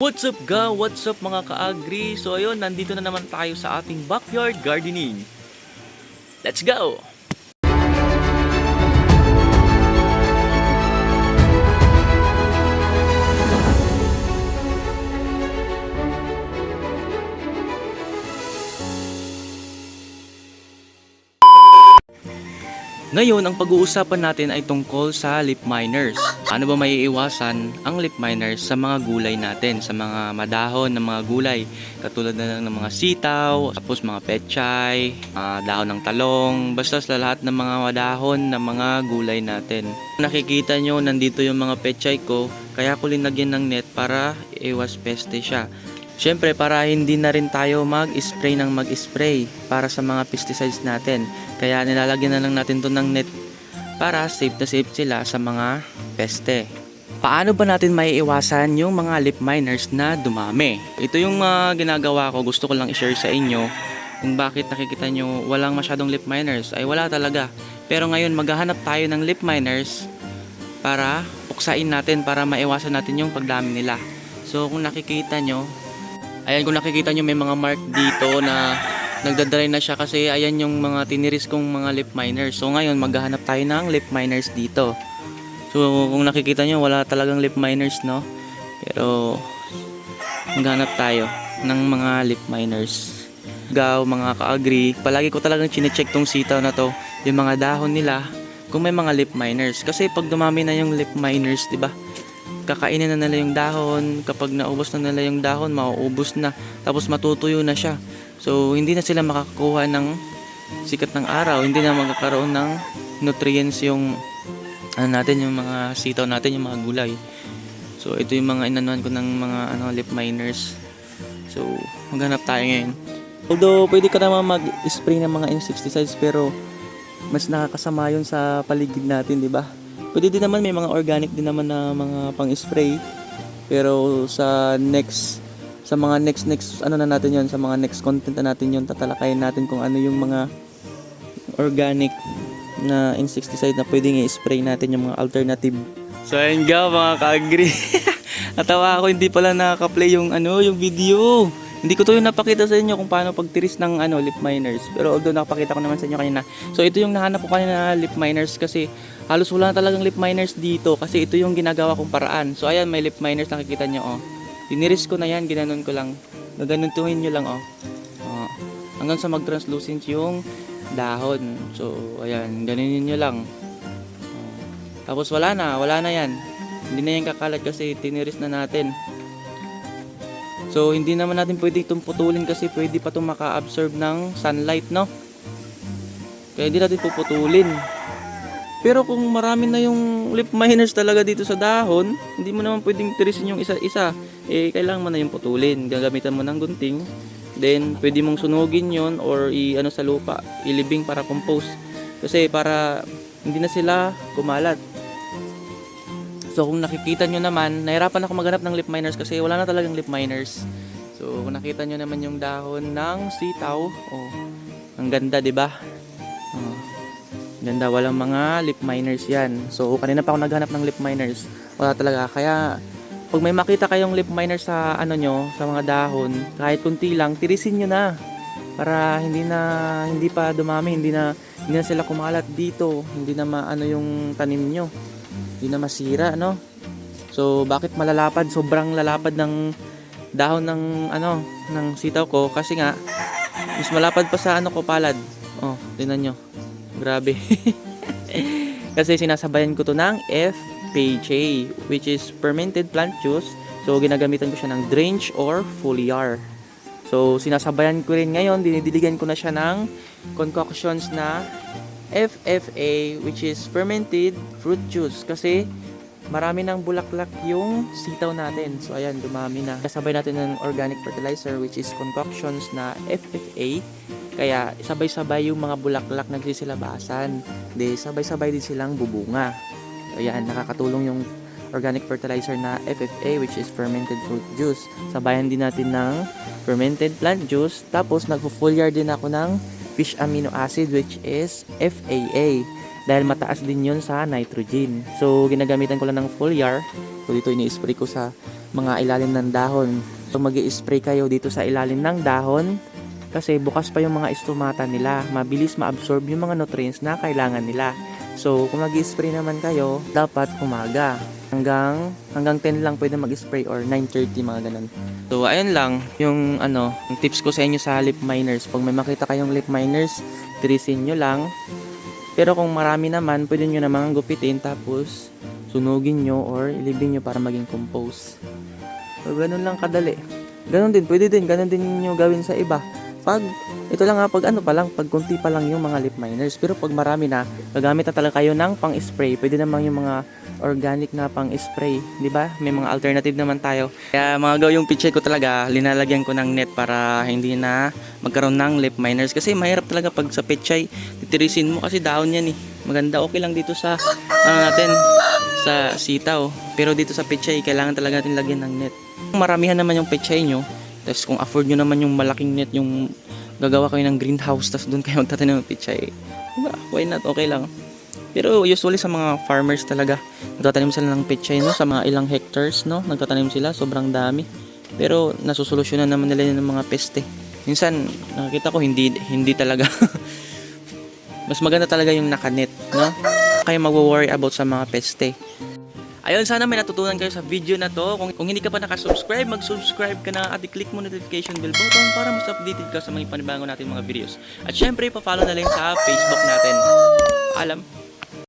What's up ga? What's up mga ka-agri? So ayun, nandito na naman tayo sa ating backyard gardening. Let's go! Ngayon, ang pag-uusapan natin ay tungkol sa lip miners. Ano ba may iwasan ang lip miners sa mga gulay natin, sa mga madahon ng mga gulay, katulad na lang ng mga sitaw, tapos mga pechay, mga dahon ng talong, basta sa lahat ng mga madahon ng mga gulay natin. Nakikita nyo, nandito yung mga pechay ko, kaya ko linagyan ng net para iwas peste siya. Siyempre, para hindi na rin tayo mag-spray ng mag-spray para sa mga pesticides natin. Kaya nilalagyan na lang natin to ng net para safe na safe sila sa mga peste. Paano ba natin maiiwasan yung mga lip miners na dumami? Ito yung mga ginagawa ko, gusto ko lang i-share sa inyo kung bakit nakikita nyo walang masyadong lip miners. Ay wala talaga. Pero ngayon maghahanap tayo ng lip miners para puksain natin para maiwasan natin yung pagdami nila. So kung nakikita nyo, ayan kung nakikita nyo may mga mark dito na nagdadry na siya kasi ayan yung mga tiniris kong mga lip miners. So ngayon maghahanap tayo ng lip miners dito. So kung nakikita nyo wala talagang lip miners no. Pero maghanap tayo ng mga lip miners. Gaw, mga ka-agri, palagi ko talagang chinecheck tong sitaw na to, yung mga dahon nila, kung may mga lip miners. Kasi pag dumami na yung lip miners, di ba? Kakainin na nila yung dahon, kapag naubos na nila yung dahon, mauubos na, tapos matutuyo na siya. So, hindi na sila makakakuha ng sikat ng araw, hindi na magkakaroon ng nutrients yung ano natin, yung mga sitaw natin, yung mga gulay. So, ito yung mga inanuan ko ng mga ano, lip miners. So, maghanap tayo ngayon. Although, pwede ka naman mag-spray ng mga insecticides pero mas nakakasama yun sa paligid natin, di ba? Pwede din naman, may mga organic din naman na mga pang-spray. Pero sa next, sa mga next, next, ano na natin yon sa mga next content na natin yon tatalakayin natin kung ano yung mga organic na insecticide na pwedeng i-spray natin yung mga alternative. So ayun nga mga ka-agri. Natawa ako hindi pala nakaka-play yung ano, yung video. Hindi ko to yung napakita sa inyo kung paano pagtiris ng ano, lip miners. Pero although nakapakita ko naman sa inyo kanina. So ito yung nahanap ko kanina na lip miners kasi halos wala na talagang lip miners dito kasi ito yung ginagawa kong paraan. So ayan, may lip miners nakikita nyo oh. Tiniris ko na yan, ginanon ko lang. Gaganuntuhin nyo lang oh. oh. Hanggang sa mag-translucent yung dahon. So ayan, ganinin nyo lang. Oh. Tapos wala na, wala na yan. Hindi na yan kakalat kasi tiniris na natin. So, hindi naman natin pwede itong putulin kasi pwede pa itong maka-absorb ng sunlight, no? Kaya hindi natin puputulin. Pero kung marami na yung lip miners talaga dito sa dahon, hindi mo naman pwedeng tirisin yung isa-isa. Eh, kailangan mo na yung putulin. Gagamitan mo ng gunting. Then, pwede mong sunugin yon or i-ano sa lupa, ilibing para compost. Kasi para hindi na sila kumalat. So kung nakikita nyo naman, nahirapan ako maghanap ng lip miners kasi wala na talagang lip miners. So kung nakita nyo naman yung dahon ng sitaw, oh, ang ganda 'di ba? Ganda walang mga lip miners 'yan. So kanina pa ako naghanap ng lip miners. Wala talaga. Kaya pag may makita kayong lip miners sa ano nyo, sa mga dahon, kahit kunti lang, tirisin nyo na. Para hindi na hindi pa dumami, hindi na hindi na sila kumalat dito, hindi na maano yung tanim nyo. Hindi na masira no? So bakit malalapad? Sobrang lalapad ng dahon ng ano ng sitaw ko. Kasi nga mas malapad pa sa ano ko palad. Oh tingnan nyo grabe kasi sinasabayan ko to ng FPJ which is fermented plant juice so ginagamitan ko siya ng drench or foliar so sinasabayan ko rin ngayon dinidiligan ko na siya ng concoctions na FFA which is fermented fruit juice kasi marami ng bulaklak yung sitaw natin. So ayan, dumami na. Kasabay natin ng organic fertilizer which is concoctions na FFA. Kaya sabay-sabay yung mga bulaklak nagsisilabasan. Di sabay-sabay din silang bubunga. Ayan, nakakatulong yung organic fertilizer na FFA which is fermented fruit juice. Sabayan din natin ng fermented plant juice. Tapos nagfo-foliar din ako ng fish amino acid which is FAA dahil mataas din yun sa nitrogen. So, ginagamitan ko lang ng foliar. So, dito ini-spray ko sa mga ilalim ng dahon. So mag spray kayo dito sa ilalim ng dahon kasi bukas pa yung mga estomata nila. Mabilis ma-absorb yung mga nutrients na kailangan nila. So kung mag spray naman kayo, dapat umaga. Hanggang hanggang 10 lang pwede mag-spray or 9:30 mga ganun. So ayun lang yung ano, yung tips ko sa inyo sa lip miners. Pag may makita kayong lip miners, tirisin nyo lang. Pero kung marami naman, pwede nyo namang gupitin tapos sunugin nyo or ilibing nyo para maging compose. So, ganun lang kadali. Ganun din, pwede din, ganun din nyo gawin sa iba. Pag, ito lang nga, pag ano pa lang, pag kunti pa lang yung mga lip miners. Pero pag marami na, gagamit na talaga kayo ng pang-spray. Pwede naman yung mga organic na pang-spray. di ba May mga alternative naman tayo. Kaya mga gaw yung picture ko talaga, linalagyan ko ng net para hindi na magkaroon ng lip miners. Kasi mahirap talaga pag sa pechay, titirisin mo kasi daon yan eh. Maganda, okay lang dito sa, ano natin, sa sitaw. Pero dito sa pechay, kailangan talaga natin lagyan ng net. Maramihan naman yung pechay nyo, tapos kung afford nyo naman yung malaking net, yung gagawa kayo ng greenhouse, tapos doon kayo magtatanim ng pechay. Diba? Why not? Okay lang. Pero usually sa mga farmers talaga, nagtatanim sila ng pechay, no? Sa mga ilang hectares, no? Nagtatanim sila, sobrang dami. Pero nasusolusyonan naman nila ng mga peste. Minsan, nakikita ko hindi hindi talaga. Mas maganda talaga yung nakanet, no? Kayo magwo-worry about sa mga peste. Ayun, sana may natutunan kayo sa video na to. Kung, kung hindi ka pa nakasubscribe, mag-subscribe ka na at i-click mo notification bell button para mas updated ka sa mga panibago natin mga videos. At syempre, pa-follow na lang sa Facebook natin. Alam.